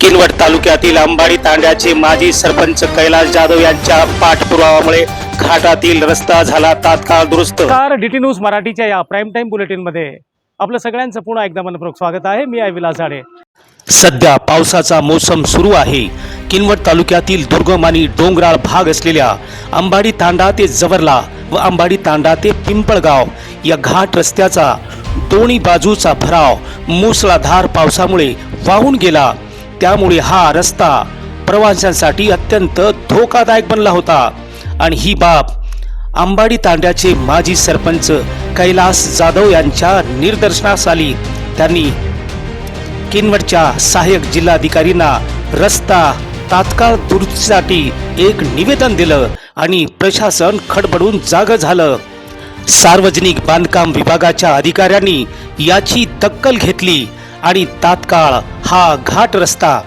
किनवट तालुक्यातील अंबाडी तांड्याचे माजी सरपंच कैलास जाधव यांच्या पाठपुरावामुळे घाटातील रस्ता झाला तात्काळ दुरुस्त. डीटी न्यूज मराठीच्या या प्राईम टाइम बुलेटिनमध्ये आपलं सगळ्यांचं पुन्हा एकदा मनपूर्वक स्वागत आहे. मी आहे विलास झाडे. सध्या पावसाचा मोसम सुरू आहे. किनवट तालुक्यातील दुर्गम आणि डोंगराळ भाग असलेल्या अंबाडी तांडा ते जवरला व अंबाडी तांडा ते पिंपळगाव या घाट रस्त्याचा दोन्ही बाजूचा भराव मुसळाधार पावसामुळे वाहून गेला. त्यामुळे हा रस्ता प्रवाशांसाठी अत्यंत धोकादायक बनला होता. आणि ही बाब आंबाडी तांड्याचे माजी सरपंच कैलास जाधव यांच्या निदर्शनास आली. त्यांनी किनवटच्या सहाय्यक जिल्हाधिकारींना रस्ता तात्काळ दुरुस्तीसाठी एक निवेदन दिलं आणि प्रशासन खडबडून जाग झालं. सार्वजनिक बांधकाम विभागाच्या अधिकाऱ्यांनी याची दक्कल घेतली आणि तात्काळ हा घाट रस्ता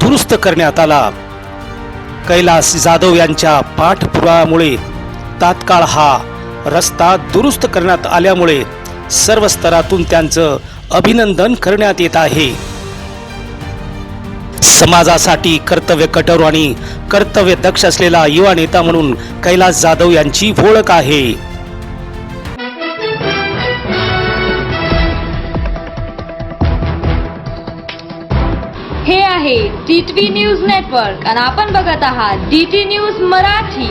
दुरुस्त करण्यात आला. कैलास जाधव यांच्या पाठपुरामुळे तात्काळ हा रस्ता दुरुस्त करण्यात आल्यामुळे सर्व स्तरातून त्यांचं अभिनंदन करण्यात येत आहे. समाजासाठी कर्तव्य कठोर आणि कर्तव्य दक्ष असलेला युवा नेता म्हणून कैलास जाधव यांची ओळख आहे. हे आहे टी न्यूज नेटवर्क आणि आपण बघत आहात डी टी न्यूज मराठी.